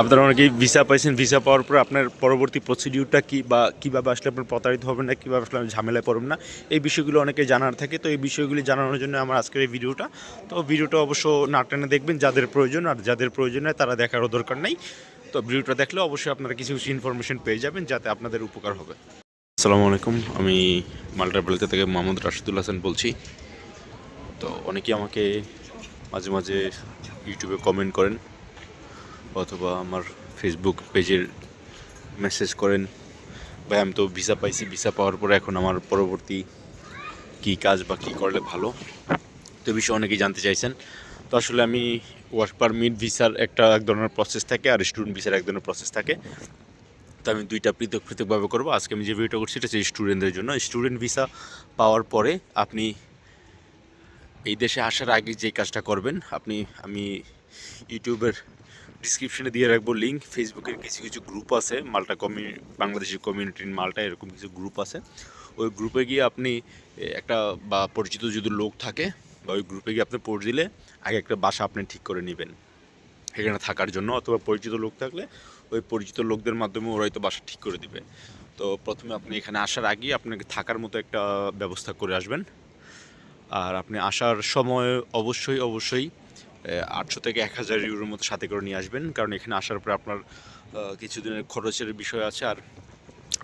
আপনারা অনেকেই ভিসা পাইছেন ভিসা পাওয়ার পর আপনার পরবর্তী প্রসিডিউরটা কি বা কীভাবে আসলে আপনার প্রতারিত হবেন না, কীভাবে আসলে আপনি ঝামেলায় পড়বেন না, এই বিষয়গুলো অনেকে জানার থাকে। তো এই বিষয়গুলি জানানোর জন্য আমার আজকের এই ভিডিওটা তো ভিডিওটা অবশ্য না টেনে দেখবেন, যাদের প্রয়োজন, আর যাদের প্রয়োজন হয় তারা দেখারও দরকার নেই। তো ভিডিওটা দেখলে অবশ্যই আপনারা কিছু কিছু ইনফরমেশন পেয়ে যাবেন, যাতে আপনাদের উপকার হবে। আসসালামু আলাইকুম, আমি মাল্টা বেলকা থেকে মোহাম্মদ রাশিদুল হাসান বলছি। তো অনেকেই আমাকে মাঝে মাঝে ইউটিউবে কমেন্ট করেন। অথবা আমার ফেসবুক পেজের মেসেজ করেন। ভাই, আমি তো ভিসা পাইছি ভিসা পাওয়ার পরে এখন আমার পরবর্তী কী কাজ বা কী করলে ভালো, তো বিষয়ে অনেকেই জানতে চাইছেন। তো আসলে আমি ওয়ার্ক পারমিট ভিসার একটা এক ধরনের প্রসেস থাকে আর স্টুডেন্ট ভিসার এক ধরনের প্রসেস থাকে। তো আমি দুইটা পৃথক পৃথকভাবে করব। আজকে আমি যে ভিডিওটা করছি, এটা হচ্ছে স্টুডেন্টদের জন্য। স্টুডেন্ট ভিসা পাওয়ার পরে আপনি এই দেশে আসার আগে যে কাজটা করবেন, আপনি, আমি ইউটিউবের ডিসক্রিপশনে দিয়ে রাখব লিঙ্ক ফেসবুকের কিছু কিছু গ্রুপ আছে, মাল্টা কমিউ বাংলাদেশি কমিউনিটি ইন মাল্টা, এরকম কিছু গ্রুপ আছে। ওই গ্রুপে গিয়ে আপনি একটা বা পরিচিত যদি লোক থাকে, বা ওই গ্রুপে গিয়ে আপনি পড় দিলে, আগে একটা বাসা আপনি ঠিক করে নেবেন। এখানে থাকার জন্য অথবা পরিচিত লোক থাকলে, ওই পরিচিত লোকদের মাধ্যমে ওরাই তো বাসা ঠিক করে দিবে। তো প্রথমে আপনি এখানে আসার আগেই আপনাকে থাকার মতো একটা ব্যবস্থা করে আসবেন। আর আপনি আসার সময় অবশ্যই অবশ্যই আটশো থেকে এক হাজার ইউরোর মতো সাথে করে নিয়ে আসবেন। কারণ এখানে আসার পর আপনার কিছুদিনের খরচের বিষয় আছে। আর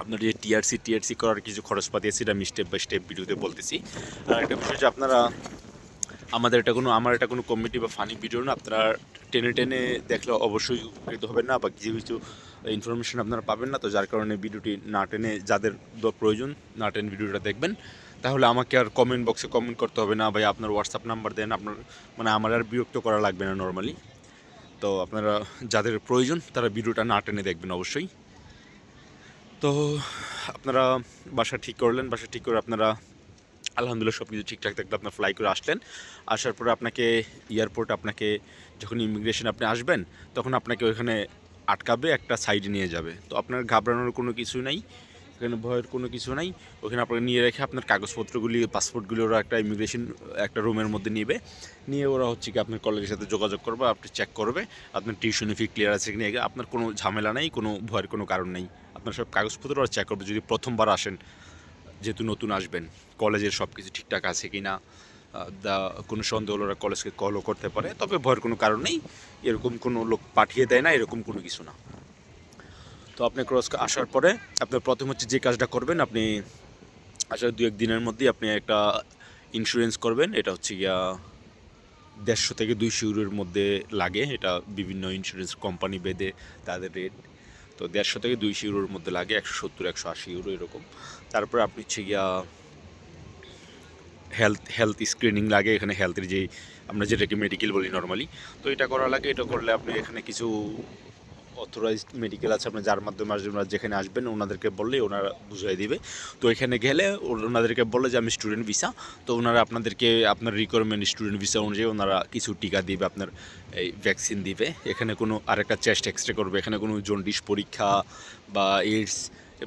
আপনার যে টিআরসি টিআরসি করার কিছু খরচপাতি আছে, এটা আমি স্টেপ বাই স্টেপ ভিডিওতে বলতেছি। আর একটা বিষয় যে আপনারা, আমাদের এটা কোনো, আমার এটা কোনো কমেডি বা ফানি ভিডিও না। আপনারা টেনে টেনে দেখলে অবশ্যই উপকৃত হবেন না, বা কিছু কিছু ইনফরমেশন আপনারা পাবেন না। তো যার কারণে ভিডিওটি না টেনে, যাদের প্রয়োজন, না টেনে ভিডিওটা দেখবেন। তাহলে আমাকে আর কমেন্ট বক্সে কমেন্ট করতে হবে না ভাই, আপনার হোয়াটসঅ্যাপ নাম্বার দেন, আপনার মানে আমার আর বিরক্ত করা লাগবে না নর্মালি তো আপনারা যাদের প্রয়োজন, তারা ভিডিওটা না টেনে দেখবেন অবশ্যই। তো আপনারা বাসা ঠিক করলেন, বাসা ঠিক করে আপনারা আলহামদুলিল্লাহ সব কিছু ঠিকঠাক থাকলে আপনার ফ্লাই করে আসলেন। আসার পরে আপনাকে এয়ারপোর্ট আপনাকে যখন ইমিগ্রেশন আপনি আসবেন, তখন আপনাকে ওইখানে আটকাবে, একটা সাইডে নিয়ে যাবে। তো আপনার ঘাবড়ানোর কোনো কিছু নাই। এখানে ভয়ের কোনো কিছু নাই। ওখানে আপনাকে নিয়ে রেখে আপনার কাগজপত্রগুলি পাসপোর্টগুলি ওরা একটা ইমিগ্রেশন একটা রুমের মধ্যে নেবে। নিয়ে ওরা হচ্ছে কি আপনার কলেজের সাথে যোগাযোগ করবে, আপনি চেক করবে, আপনার টিউশনি ফি ক্লিয়ার আছে কিনা আপনার কোনো ঝামেলা নেই, কোনো ভয়ের কোনো কারণ নেই। আপনার সব কাগজপত্র ওরা চেক করবে, যদি প্রথমবার আসেন, যেহেতু নতুন আসবেন কলেজের সব কিছু ঠিকঠাক আছে কি না দা, কোনো সন্দেহ ওরা কলেজকে কলও করতে পারে, তবে ভয়ের কোনো কারণ নেই। এরকম কোনো লোক পাঠিয়ে দেয় না, এরকম কোনো কিছু না। তো আপনি ক্রস আসার পরে আপনার প্রথম হচ্ছে যে কাজটা করবেন, আপনি আসার দু এক দিনের মধ্যেই আপনি একটা ইন্স্যুরেন্স করবেন। এটা হচ্ছে গিয়া দেড়শো থেকে দুইশো ইউরোর মধ্যে লাগে। এটা বিভিন্ন ইন্স্যুরেন্স কোম্পানি বেঁধে তাদের রেট তো দেড়শো থেকে দুইশো ইউরোর মধ্যে লাগে, একশো সত্তর, একশো আশি ইউরো এরকম। তারপরে আপনি হচ্ছে গিয়া হেলথ হেলথ স্ক্রিনিং লাগে। এখানে হেলথের যেই আমরা যেটাকে মেডিকেল বলি নর্মালি তো এটা করা লাগে। এটা করলে আপনি এখানে কিছু অথরাইজড মেডিকেল আছে আপনার, যার মাধ্যমে আসবেন ওনারা যেখানে আসবেন, ওনাদেরকে বললে ওনারা বুঝিয়ে দিবে। তো এখানে গেলে ওনাদেরকে বললে যে, আমি স্টুডেন্ট ভিসা তো ওনারা আপনাদেরকে, আপনার রিকোয়ারমেন্ট স্টুডেন্ট ভিসা অনুযায়ী ওনারা কিছু টিকা দিবে, আপনার এই ভ্যাকসিন দিবে। এখানে কোনো আরেকটা চেস্ট এক্সরে করবে, এখানে কোনো জন্ডিস পরীক্ষা বা এইডস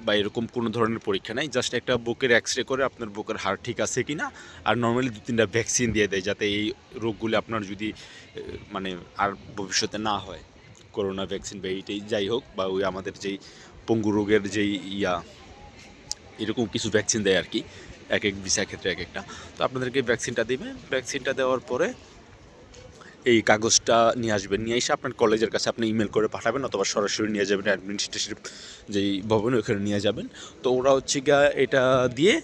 বা এরকম কোনো ধরনের পরীক্ষা নাই। জাস্ট একটা বুকের এক্সরে করে আপনার বুকের হাড় ঠিক আছে কি না আর নর্মালি দু তিনটা ভ্যাকসিন দিয়ে দেয়, যাতে এই রোগগুলি আপনার যদি মানে আর ভবিষ্যতে না হয়। করোনা ভ্যাকসিন বা এইটাই যাই হোক বা ওই আমাদের যেই পঙ্গু রোগের যেই ইয়া, এরকম কিছু ভ্যাকসিন দেয় আর কি, এক এক ভিসা ক্ষেত্রে এক একটা। তো আপনাদেরকে ভ্যাকসিনটা দিবে, ভ্যাকসিনটা দেওয়ার পরে এই কাগজটা নিয়ে আসবেন। নিয়ে এসে আপনার কলেজের কাছে আপনি ইমেল করে পাঠাবেন অথবা সরাসরি নিয়ে যাবেন, অ্যাডমিনিস্ট্রেটিভ যেই ভবন ওখানে নিয়ে যাবেন। তো ওরা হচ্ছে গিয়া এটা দিয়ে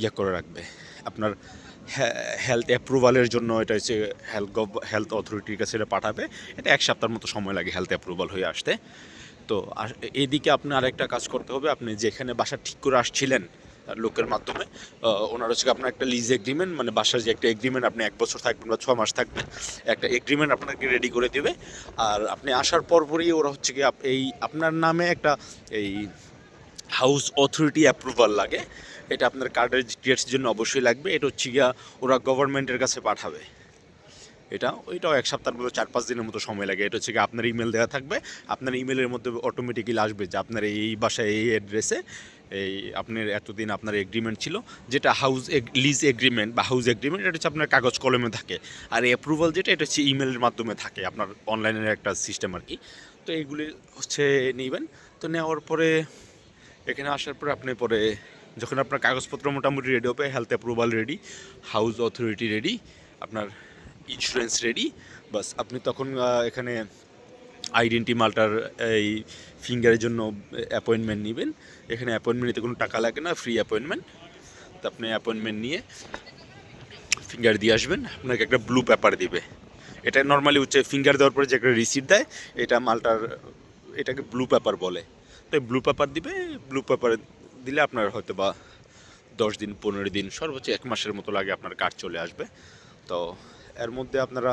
ইয়ে করে রাখবে। আপনার হেলথ অ্যাপ্রুভালের জন্য এটা হচ্ছে হেলথ গভ হেলথ অথরিটির কাছে এটা পাঠাবে। এটা এক সপ্তাহের মতো সময় লাগে হেলথ অ্যাপ্রুভাল হয়ে আসতে। তো আর এইদিকে আপনি আরেকটা কাজ করতে হবে, আপনি যেখানে বাসা ঠিক করে আসছিলেন লোকের মাধ্যমে ওনার হচ্ছে আপনার একটা লিজ এগ্রিমেন্ট মানে বাসার যে একটা এগ্রিমেন্ট আপনি এক বছর থাকবেন বা ছ মাস থাকবেন, একটা এগ্রিমেন্ট আপনাকে রেডি করে দেবে। আর আপনি আসার পরপরই ওরা হচ্ছে কি এই আপনার নামে একটা এই হাউস অথরিটি অ্যাপ্রুভাল লাগে। এটা আপনার কার্ডের ডিটেলসের জন্য অবশ্যই লাগবে। এটা হচ্ছে গিয়া ওরা গভর্নমেন্টের কাছে পাঠাবে। এটা, ওইটাও এক সপ্তাহের মতো, চার পাঁচ দিনের মতো সময় লাগে। এটা হচ্ছে কি আপনার ইমেল দেওয়া থাকবে। আপনার ইমেলের মধ্যে অটোমেটিক্যালি আসবে যে আপনার এই বাসায়, এই অ্যাড্রেসে এই আপনার এতদিন আপনার এগ্রিমেন্ট ছিল। যেটা হাউস লিজ এগ্রিমেন্ট বা হাউস এগ্রিমেন্ট এটা হচ্ছে আপনার কাগজ কলমে থাকে। আর অ্যাপ্রুভাল যেটা, এটা হচ্ছে ইমেলের মাধ্যমে থাকে আপনার অনলাইনের একটা সিস্টেম আর কি। তো এইগুলি হচ্ছে নেবেন। তো নেওয়ার পরে, এখানে আসার পরে আপনি পরে যখন আপনার কাগজপত্র মোটামুটি রেডি হবে health approval ready house authority ready আপনার ইন্স্যুরেন্স রেডি বাস আপনি তখন এখানে আইডেন্টি মালটার এই ফিঙ্গারের জন্য অ্যাপয়েন্টমেন্ট নেবেন। এখানে অ্যাপয়েন্টমেন্ট নিতে কোনো টাকা লাগে না ফ্রি অ্যাপয়েন্টমেন্ট তো আপনি অ্যাপয়েন্টমেন্ট নিয়ে ফিঙ্গার দিয়ে আসবেন, আপনাকে একটা ব্লু পেপার দিবে। এটা নর্মালি হচ্ছে ফিঙ্গার দেওয়ার পরে যে একটা রিসিপ্ট দেয়, এটা মালটার, এটাকে ব্লু পেপার বলে। তো ব্লু পেপার দিবে ব্লু পেপার দিলে আপনার হয়তো বা দশ দিন, পনেরো দিন, সর্বোচ্চ এক মাসের মতো লাগে আপনার কার্ড চলে আসবে। তো এর মধ্যে আপনারা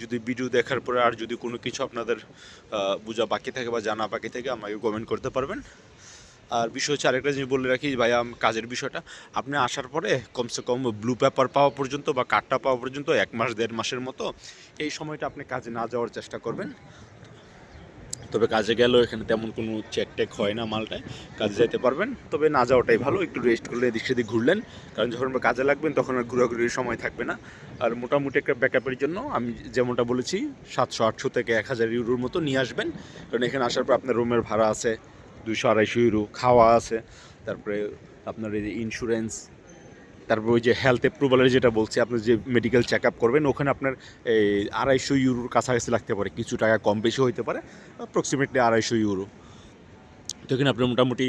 যদি ভিডিও দেখার পরে আর যদি কোনো কিছু আপনাদের বোঝা বাকি থাকে বা জানা বাকি থাকে, আমাকে কমেন্ট করতে পারবেন। আর বিষয় হচ্ছে আরেকটা জিনিস বলে রাখি, ভাইয়া কাজের বিষয়টা। আপনি আসার পরে কমসে কম ব্লু পেপার পাওয়া পর্যন্ত বা কার্ডটা পাওয়া পর্যন্ত এক মাস, দেড় মাসের মতো এই সময়টা আপনি কাজে না যাওয়ার চেষ্টা করবেন। তবে কাজে গেলেও এখানে তেমন কোনো চেক টেক হয় না মালটায়। কাজে যেতে পারবেন, তবে না যাওয়াটাই ভালো। একটু রেস্ট করলে এদিক সেদিক ঘুরলেন। কারণ যখন আপনার কাজে লাগবেন, তখন আর ঘোরাঘুরির সময় থাকবে না। আর মোটামুটি একটা ব্যাকআপের জন্য আমি যেমনটা বলেছি, সাতশো আটশো থেকে এক হাজার ইউরোর মতো নিয়ে আসবেন। কারণ এখানে আসার পর আপনার রুমের ভাড়া আছে দুশো আড়াইশো ইউরো, খাওয়া আছে। তারপরে আপনার এই যে ইন্স্যুরেন্স তারপর ওই যে হেলথ অ্যাপ্রুভালের যেটা বলছি, আপনি যে মেডিকেল চেক আপ করবেন, ওখানে আপনার এই আড়াইশো ইউরোর কাছাকাছি লাগতে পারে, কিছু টাকা কম বেশি হইতে পারে অ্যাপ্রক্সিমেটলি আড়াইশো ইউরো। তো এখানে আপনার মোটামুটি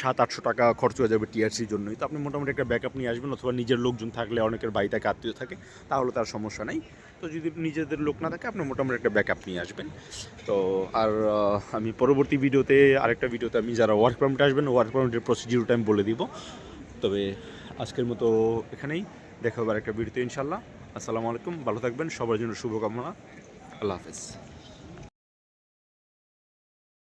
সাত, আটশো টাকা খরচ হয়ে যাবে টিআরসির জন্যই। তো আপনি মোটামুটি একটা ব্যাকআপ নিয়ে আসবেন, অথবা নিজের লোকজন থাকলে অনেকের বাড়ি থাকে আত্মীয় থাকে, তাহলে তার সমস্যা নেই। তো যদি নিজেদের লোক না থাকে, আপনি মোটামুটি একটা ব্যাকআপ নিয়ে আসবেন। তো আর আমি পরবর্তী ভিডিওতে, আরেকটা ভিডিওতে আমি যারা ওয়ার্ক পারমিটে আসবেন ওয়ার্ক পারমিটের প্রসিডিউরটা আমি বলে দিব। তবে আজকের মতো এখানেই। দেখা হবে আর একটা ভিডিওতে ইনশাল্লাহ আসসালামু আলাইকুম। ভালো থাকবেন। সবার জন্য শুভকামনা। আল্লাহ হাফেজ।